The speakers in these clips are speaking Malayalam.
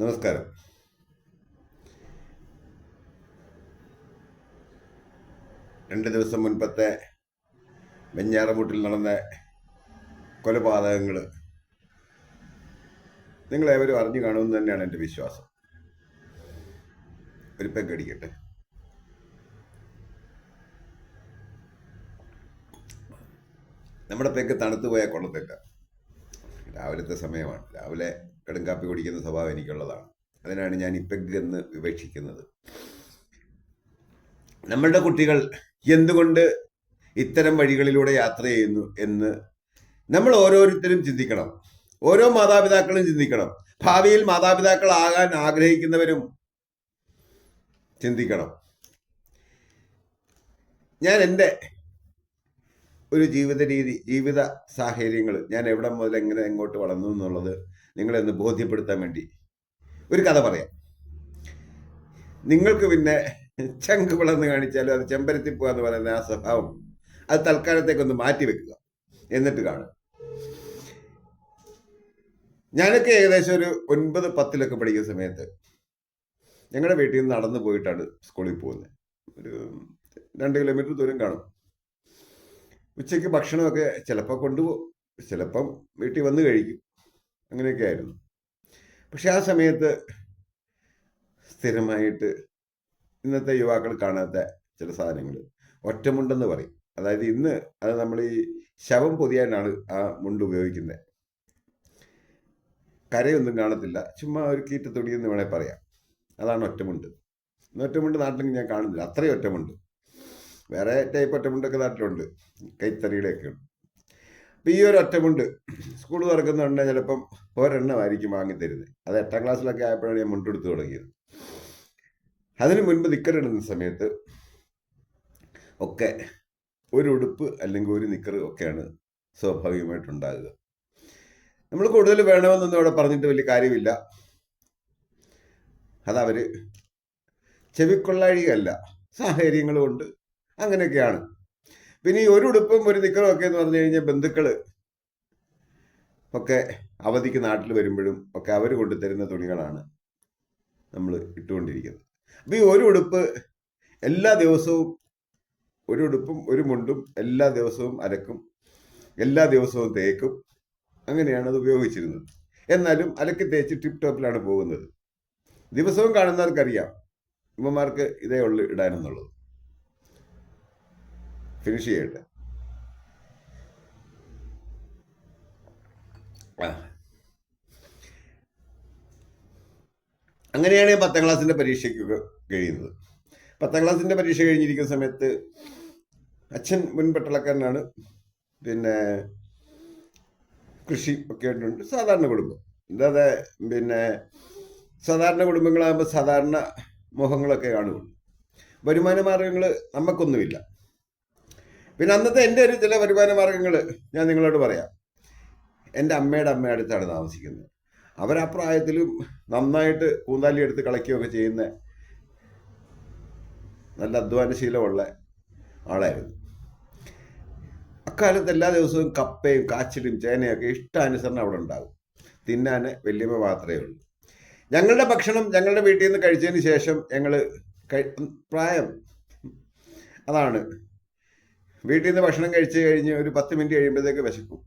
നമസ്കാരം. രണ്ട് ദിവസം മുൻപത്തെ വെഞ്ഞാറമൂട്ടിൽ നടന്ന കൊലപാതകങ്ങൾ നിങ്ങളേവരും അറിഞ്ഞു കാണുമെന്ന് തന്നെയാണ് എന്റെ വിശ്വാസം. ഒരു പെഗ് അടിക്കട്ടെ. നമ്മുടെ പെഗ് തണുത്തു പോയാൽ കൊള്ളത്തില്ല. രാവിലത്തെ സമയമാണ്. രാവിലെ കടുങ്കാപ്പി കുടിക്കുന്ന സ്വഭാവം എനിക്കുള്ളതാണ്. അതിനാണ് ഞാൻ ഇപ്പെഗ് എന്ന് വിവക്ഷിക്കുന്നത്. നമ്മളുടെ കുട്ടികൾ എന്തുകൊണ്ട് ഇത്തരം വഴികളിലൂടെ യാത്ര ചെയ്യുന്നു എന്ന് നമ്മൾ ഓരോരുത്തരും ചിന്തിക്കണം. ഓരോ മാതാപിതാക്കളും ചിന്തിക്കണം. ഭാവിയിൽ മാതാപിതാക്കളാകാൻ ആഗ്രഹിക്കുന്നവരും ചിന്തിക്കണം. ഞാൻ എന്റെ ഒരു ജീവിത രീതി ജീവിത സാഹചര്യങ്ങൾ ഞാൻ എവിടെ മുതൽ എങ്ങനെ എങ്ങോട്ട് വളർന്നു എന്നുള്ളത് നിങ്ങളെ ഒന്ന് ബോധ്യപ്പെടുത്താൻ വേണ്ടി ഒരു കഥ പറയാം. നിങ്ങൾക്ക് പിന്നെ ചങ്ക് വളർന്ന് കാണിച്ചാലും അത് ചെമ്പരത്തിപ്പോ എന്ന് പറയുന്ന ആ സ്വഭാവം അത് തൽക്കാലത്തേക്കൊന്ന് മാറ്റി വെക്കുക. എന്നിട്ട് കാണും. ഞാനൊക്കെ ഏകദേശം ഒരു ഒൻപത് പത്തിലൊക്കെ പഠിക്കുന്ന സമയത്ത് ഞങ്ങളുടെ വീട്ടിൽ നിന്ന് നടന്നു പോയിട്ടാണ് സ്കൂളിൽ പോകുന്നത്. ഒരു രണ്ട് കിലോമീറ്റർ ദൂരം കാണും. ഉച്ചയ്ക്ക് ഭക്ഷണമൊക്കെ ചിലപ്പോൾ കൊണ്ടുപോകും ചിലപ്പം വീട്ടിൽ വന്ന് കഴിക്കും. അങ്ങനെയൊക്കെ ആയിരുന്നു. പക്ഷെ ആ സമയത്ത് സ്ഥിരമായിട്ട് ഇന്നത്തെ യുവാക്കൾ കാണാത്ത ചില സാധനങ്ങൾ. ഒറ്റമുണ്ടെന്ന് പറയും. അതായത് ഇന്ന് അത് നമ്മൾ ഈ ശവം പൊതിയാനാണ് ആ മുണ്ട് ഉപയോഗിക്കുന്നത്. കരയൊന്നും കാണത്തില്ല. ചുമ്മാ ഒരു കീറ്റ തുണിയെന്ന് വേണേൽ പറയാം. അതാണ് ഒറ്റമുണ്ട്. ഒറ്റമുണ്ട് നാട്ടിൽ ഞാൻ കാണുന്നില്ല. അത്രയും ഒറ്റമുണ്ട്. വേറെ ടൈപ്പ് ഒറ്റമുണ്ടൊക്കെ നാട്ടിലുണ്ട്. കൈത്തറിയുടെയൊക്കെ. ഉണ്ട് അപ്പം ഈ ഒരു ഒറ്റമുണ്ട് സ്കൂൾ തുറക്കുന്നുണ്ട് ചിലപ്പം ഒരെണ്ണമായിരിക്കും വാങ്ങിത്തരുന്നത് അത് എട്ടാം ക്ലാസ്സിലൊക്കെ ആയപ്പോഴാണ് ഞാൻ മുണ്ടെടുത്ത് തുടങ്ങിയത്. അതിന് മുൻപ് നിക്കറിടുന്ന സമയത്ത് ഒക്കെ ഒരു ഉടുപ്പ് അല്ലെങ്കിൽ ഒരു നിക്കർ ഒക്കെയാണ് സ്വാഭാവികമായിട്ടുണ്ടാകുക. നമ്മൾ കൂടുതൽ വേണമെന്നൊന്നും അവിടെ പറഞ്ഞിട്ട് വലിയ കാര്യമില്ല. അതവർ ചെവിക്കൊള്ളാഴികയല്ല. സാഹചര്യങ്ങൾ കൊണ്ട് അങ്ങനെയൊക്കെയാണ്. പിന്നെ ഈ ഒരു ഉടുപ്പും ഒരു നിക്കറും ഒക്കെ എന്ന് പറഞ്ഞു കഴിഞ്ഞാൽ ബന്ധുക്കൾ ഒക്കെ അവധിക്ക് നാട്ടിൽ വരുമ്പോഴും ഒക്കെ അവർ കൊണ്ടുതരുന്ന തുണികളാണ് നമ്മൾ ഇട്ടുകൊണ്ടിരിക്കുന്നത്. അപ്പം ഈ ഒരു ഉടുപ്പ് എല്ലാ ദിവസവും ഒരു ഉടുപ്പും ഒരു മുണ്ടും എല്ലാ ദിവസവും അലക്കും എല്ലാ ദിവസവും തേക്കും അങ്ങനെയാണ് അത് ഉപയോഗിച്ചിരുന്നത്. എന്നാലും അലക്കി തേച്ച് ടിപ് ടോപ്പിലാണ് പോകുന്നത്. ദിവസവും കാണുന്നവർക്കറിയാം. ഇമ്മമാർക്ക് ഇതേ ഉള്ളു ഇടാനെന്നുള്ളത് ഫിനിഷ് ചെയ്യട്ടെ. അങ്ങനെയാണ് പത്താം ക്ലാസ്സിന്റെ പരീക്ഷയ്ക്ക് കഴിയുന്നത്. പത്താം ക്ലാസ്സിന്റെ പരീക്ഷ കഴിഞ്ഞിരിക്കുന്ന സമയത്ത് അച്ഛൻ മുൻ പട്ടാളക്കാരനാണ്. പിന്നെ കൃഷി ഒക്കെ ആയിട്ടുണ്ട്. സാധാരണ കുടുംബം. അല്ലാതെ പിന്നെ സാധാരണ കുടുംബങ്ങളാകുമ്പോൾ സാധാരണ മുഖങ്ങളൊക്കെ കാണുകയുള്ളൂ വരുമാന മാർഗങ്ങൾ നമുക്കൊന്നുമില്ല പിന്നെ അന്നത്തെ എന്റെ ഒരു ചില വരുമാന മാർഗങ്ങൾ ഞാൻ നിങ്ങളോട് പറയാം. എന്റെ അമ്മയുടെ അമ്മയുടെ അടുത്താണ് താമസിക്കുന്നത്. അവരാ പ്രായത്തിലും നന്നായിട്ട് കൂന്താലി എടുത്ത് കളിക്കുകയൊക്കെ ചെയ്യുന്ന നല്ല അധ്വാനശീലമുള്ള ആളായിരുന്നു. അക്കാലത്ത് എല്ലാ ദിവസവും കപ്പയും കാച്ചിലും ചേനയൊക്കെ ഇഷ്ടാനുസരണം അവിടെ ഉണ്ടാകും തിന്നാൻ വലിയമ്മ മാത്രമേ ഉള്ളൂ. ഞങ്ങളുടെ ഭക്ഷണം ഞങ്ങളുടെ വീട്ടിൽ നിന്ന് കഴിച്ചതിന് ശേഷം ഞങ്ങൾ പ്രായം അതാണ്. വീട്ടിൽ നിന്ന് ഭക്ഷണം കഴിച്ച് കഴിഞ്ഞ് ഒരു പത്ത് മിനിറ്റ് കഴിയുമ്പോഴത്തേക്ക് വിശക്കും.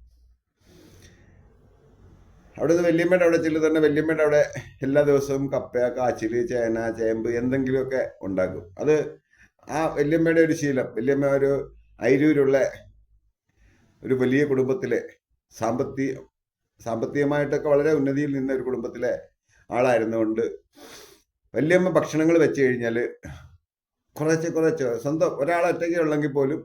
അവിടെ നിന്ന് വല്യമ്മയുടെ അവിടെ ചെല്ലു തന്നെ വല്യമ്മയുടെ അവിടെ എല്ലാ ദിവസവും കപ്പ കാച്ചിൽ ചേന ചേമ്പ് എന്തെങ്കിലുമൊക്കെ ഉണ്ടാക്കും. അത് ആ വല്യമ്മയുടെ ഒരു ശീലം. വല്യമ്മ ഒരു അയിരൂരുള്ള ഒരു വലിയ കുടുംബത്തിലെ സാമ്പത്തിക സാമ്പത്തികമായിട്ടൊക്കെ വളരെ ഉന്നതിയിൽ നിന്ന ഒരു കുടുംബത്തിലെ ആളായിരുന്നുകൊണ്ട് വല്യമ്മ ഭക്ഷണങ്ങൾ വെച്ച് കഴിഞ്ഞാൽ കുറച്ച് കുറച്ച് സ്വന്തം ഒരാളൊറ്റയ്ക്ക് ഉള്ളെങ്കിൽ പോലും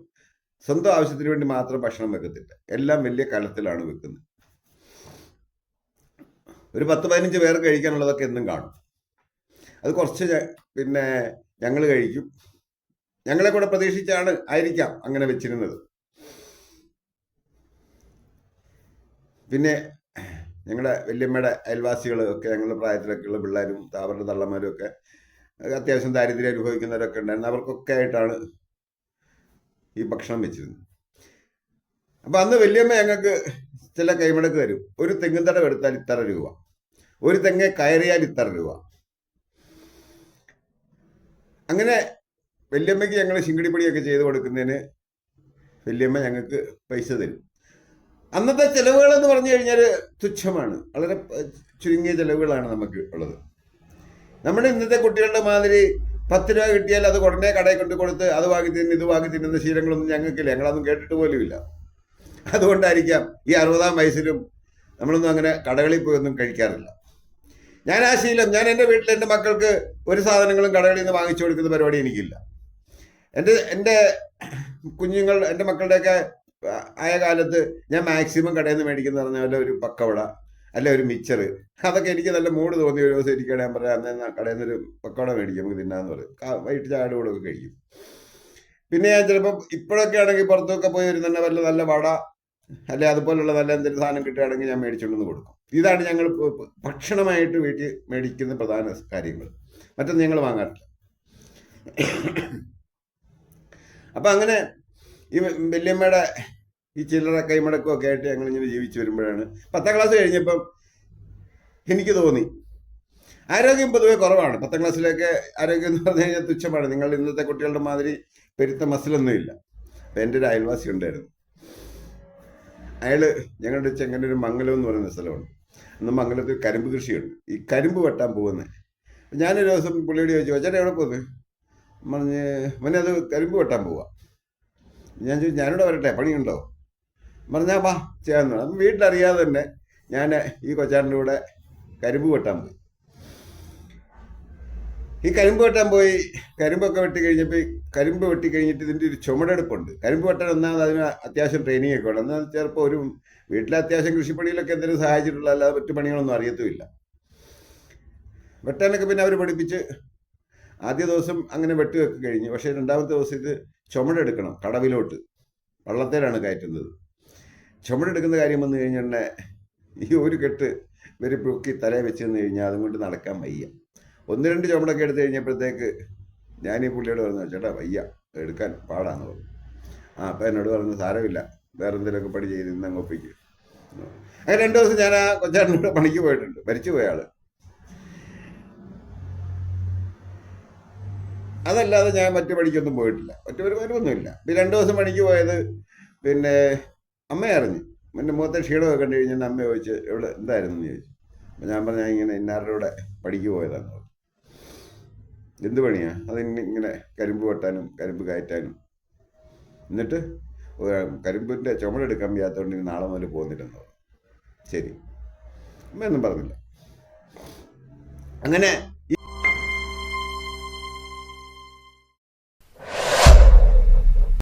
സ്വന്തം ആവശ്യത്തിന് വേണ്ടി മാത്രം ഭക്ഷണം വെക്കത്തില്ല. എല്ലാം വലിയ കലത്തിലാണ് വെക്കുന്നത്. ഒരു പത്ത് പതിനഞ്ച് പേർ കഴിക്കാനുള്ളതൊക്കെ എന്നും കാണും. അത് കുറച്ച് പിന്നെ ഞങ്ങൾ കഴിക്കും. ഞങ്ങളെ കൂടെ പ്രതീക്ഷിച്ചാണ് ആയിരിക്കാം അങ്ങനെ വെച്ചിരുന്നത്. പിന്നെ ഞങ്ങളുടെ വല്യമ്മയുടെ അയൽവാസികൾ ഒക്കെ ഞങ്ങളുടെ പ്രായത്തിലൊക്കെയുള്ള പിള്ളേരും താവരുടെ തള്ളമാരും ഒക്കെ അത്യാവശ്യം ദാരിദ്ര്യം അനുഭവിക്കുന്നവരൊക്കെ ഉണ്ടായിരുന്നു. അവർക്കൊക്കെ ആയിട്ടാണ് ഈ ഭക്ഷണം വെച്ചിരുന്നു. അപ്പൊ അന്ന് വലിയമ്മ ഞങ്ങൾക്ക് ചില കൈമടക്ക് തരും. ഒരു തെങ്ങും തടം എടുത്താൽ ഇത്ര രൂപ. ഒരു തെങ്ങ് കയറിയാൽ ഇത്ര രൂപ. അങ്ങനെ വല്യമ്മയ്ക്ക് ഞങ്ങൾ ശിങ്കിടിപ്പടിയൊക്കെ ചെയ്ത് കൊടുക്കുന്നതിന് വല്യമ്മ ഞങ്ങൾക്ക് പൈസ തരും. അന്നത്തെ ചെലവുകൾ എന്ന് പറഞ്ഞു കഴിഞ്ഞാൽ തുച്ഛമാണ്. വളരെ ചുരുങ്ങിയ ചിലവുകളാണ് നമുക്ക് ഉള്ളത്. നമ്മുടെ ഇന്നത്തെ കുട്ടികളുടെ മാതിരി പത്ത് രൂപ കിട്ടിയാൽ അത് ഉടനെ കടയിൽ കൊണ്ട് കൊടുത്ത് അത് വാങ്ങി തിന്ന് ഇത് വാങ്ങി തിന്നുന്ന ശീലങ്ങളൊന്നും ഞങ്ങൾക്കില്ല. ഞങ്ങളതൊന്നും കേട്ടിട്ട് പോലുമില്ല. അതുകൊണ്ടായിരിക്കാം ഈ അറുപതാം വയസ്സിലും നമ്മളൊന്നും അങ്ങനെ കടകളിൽ പോയി ഒന്നും കഴിക്കാറില്ല. ഞാൻ ആ ശീലം ഞാൻ എന്റെ വീട്ടിൽ എന്റെ മക്കൾക്ക് ഒരു സാധനങ്ങളും കടകളിൽ നിന്ന് വാങ്ങിച്ചു കൊടുക്കുന്ന പരിപാടി എനിക്കില്ല. എന്റെ എന്റെ കുഞ്ഞുങ്ങൾ എന്റെ മക്കളുടെയൊക്കെ ആയ കാലത്ത് ഞാൻ മാക്സിമം കടയിൽ നിന്ന് മേടിക്കുന്ന പറഞ്ഞ പോലെ ഒരു പക്കവട അല്ല ഒരു മിച്ചർ അതൊക്കെ എനിക്ക് നല്ല മൂഡ് തോന്നി ഒരു ദിവസം എനിക്ക് ഞാൻ പറയാം അന്ന് കടയിൽ നിന്നൊരു പക്കോട മേടിക്കും നമുക്ക് തിന്നാന്ന് പറയും. വൈകിട്ട് ചായയുടെ ഒക്കെ കഴിക്കും. പിന്നെ ഞാൻ ചിലപ്പോൾ ഇപ്പോഴൊക്കെ ആണെങ്കിൽ പുറത്തൊക്കെ പോയി ഒരു തന്നെ വല്ല നല്ല വട അല്ലെ അതുപോലുള്ള നല്ല എന്തെങ്കിലും സാധനം കിട്ടുകയാണെങ്കിൽ ഞാൻ മേടിച്ചുകൊണ്ടെന്ന് കൊടുക്കും. ഇതാണ് ഞങ്ങൾ ഭക്ഷണമായിട്ട് വീട്ടിൽ മേടിക്കുന്ന പ്രധാന കാര്യങ്ങൾ. മറ്റൊന്നും ഞങ്ങൾ വാങ്ങാറില്ല. അപ്പം അങ്ങനെ ഈ വല്യമ്മയുടെ ഈ ചില്ലറ കൈമടക്കമൊക്കെ ആയിട്ട് ഞങ്ങൾ ഇങ്ങനെ ജീവിച്ചു വരുമ്പോഴാണ്. പത്താം ക്ലാസ് കഴിഞ്ഞപ്പം എനിക്ക് തോന്നി ആരോഗ്യം പൊതുവെ കുറവാണ്. പത്താം ക്ലാസ്സിലൊക്കെ ആരോഗ്യം എന്ന് പറഞ്ഞു കഴിഞ്ഞാൽ തുച്ഛമാണ്. നിങ്ങൾ ഇന്നത്തെ കുട്ടികളുടെ മാതിരി പെരുത്ത മസിലൊന്നുമില്ല അപ്പം എന്റെ ഒരു അയൽവാസി ഉണ്ടായിരുന്നു. അയാൾ ഞങ്ങളുടെ ചെങ്ങന്നൂർ മംഗലം എന്ന് പറയുന്ന സ്ഥലമുണ്ട്. അന്ന് മംഗലത്തിൽ കരിമ്പ് കൃഷിയുണ്ട്. ഈ കരിമ്പ് വെട്ടാൻ പോകുന്നത് ഞാനൊരു ദിവസം പുള്ളിയോട് ചോദിച്ചു ചേട്ടാ എവിടെ പോകുന്നത് പറഞ്ഞ് മോനെ അത് കരിമ്പ് വെട്ടാൻ പോവാ. ഞാൻ ചോദിച്ചു ഞാനിവിടെ വരട്ടെ പണിയുണ്ടോ? പറഞ്ഞാ വാ ചെയ്യാന്ന് പറഞ്ഞു. വീട്ടിലറിയാതെ തന്നെ ഞാൻ ഈ കൊച്ചാറിന്റെ കൂടെ കരിമ്പ് വെട്ടാൻ പോയി. ഈ കരിമ്പ് വെട്ടാൻ പോയി കരിമ്പൊക്കെ വെട്ടി കഴിഞ്ഞപ്പോൾ കരിമ്പ് വെട്ടി കഴിഞ്ഞിട്ട് ഇതിന്റെ ഒരു ചുമടെടുപ്പുണ്ട്. കരിമ്പ് വെട്ടാൻ ഒന്നാമത് അതിന് അത്യാവശ്യം ട്രെയിനിങ് ഒക്കെ ഉണ്ട് എന്നാൽ ചിലപ്പോൾ ഒരു വീട്ടിലെ അത്യാവശ്യം കൃഷിപ്പണിയിലൊക്കെ എന്തെങ്കിലും സഹായിച്ചിട്ടുള്ള അല്ലാതെ മറ്റു പണികളൊന്നും അറിയത്തുമില്ല. വെട്ടാനൊക്കെ പിന്നെ അവർ പഠിപ്പിച്ച് ആദ്യ ദിവസം അങ്ങനെ വെട്ടുകയൊക്കെ കഴിഞ്ഞു. പക്ഷേ രണ്ടാമത്തെ ദിവസം ഇത് ചുമടെടുക്കണം കടവിലോട്ട്. വള്ളത്തേലാണ് കയറ്റുന്നത്. ചുമടെടുക്കുന്ന കാര്യം വന്നു കഴിഞ്ഞാൽ ഈ ഒരു കെട്ട് ഇവർ പൊക്കി തലയിൽ വെച്ച് നിന്ന് കഴിഞ്ഞാൽ അതും കൊണ്ട് നടക്കാൻ വയ്യ. ഒന്ന് രണ്ട് ചുമടൊക്കെ എടുത്തു കഴിഞ്ഞപ്പോഴത്തേക്ക് ഞാൻ ഈ പുള്ളിയോട് പറഞ്ഞു ചേട്ടാ വയ്യ എടുക്കാൻ പാടാന്ന് പറഞ്ഞു. ആ അപ്പം എന്നോട് പറഞ്ഞു സാരമില്ല വേറെ എന്തെങ്കിലുമൊക്കെ പണി ചെയ്ത് ഇന്ന് അങ്ങ് ഒപ്പിക്കും. അങ്ങനെ രണ്ടു ദിവസം ഞാൻ ആ കൊച്ചാടിനോട് പണിക്ക് പോയിട്ടുണ്ട് മരിച്ചു പോയ ആൾ. അതല്ലാതെ ഞാൻ മറ്റു പണിക്കൊന്നും പോയിട്ടില്ല. ഒറ്റ ഒരു പിന്നെ രണ്ടു ദിവസം പണിക്ക് പോയത് പിന്നെ അമ്മ അറിഞ്ഞു എന്റെ മുഖത്തെ ക്ഷീണമൊക്കെ കണ്ടു കഴിഞ്ഞാൽ അമ്മ ചോദിച്ച് എവിടെ എന്തായിരുന്നു? എന്ന് ചോദിച്ചു. അപ്പം ഞാൻ പറഞ്ഞു ഇങ്ങനെ ഇന്നാരുടെ കൂടെ പണിക്ക് പോയതാന്ന് പറഞ്ഞു. എന്ത് പണിയാ? അത് ഇങ്ങനെ കരിമ്പ് വെട്ടാനും കരിമ്പ് കയറ്റാനും. എന്നിട്ട് കരിമ്പിന്റെ ചുമടെടുക്കാൻ വയ്യാത്തതുകൊണ്ട് ഇനി നാളെ മുതൽ പോകുന്നില്ലെന്ന് പറഞ്ഞു. ശരി. അമ്മയൊന്നും പറഞ്ഞില്ല. അങ്ങനെ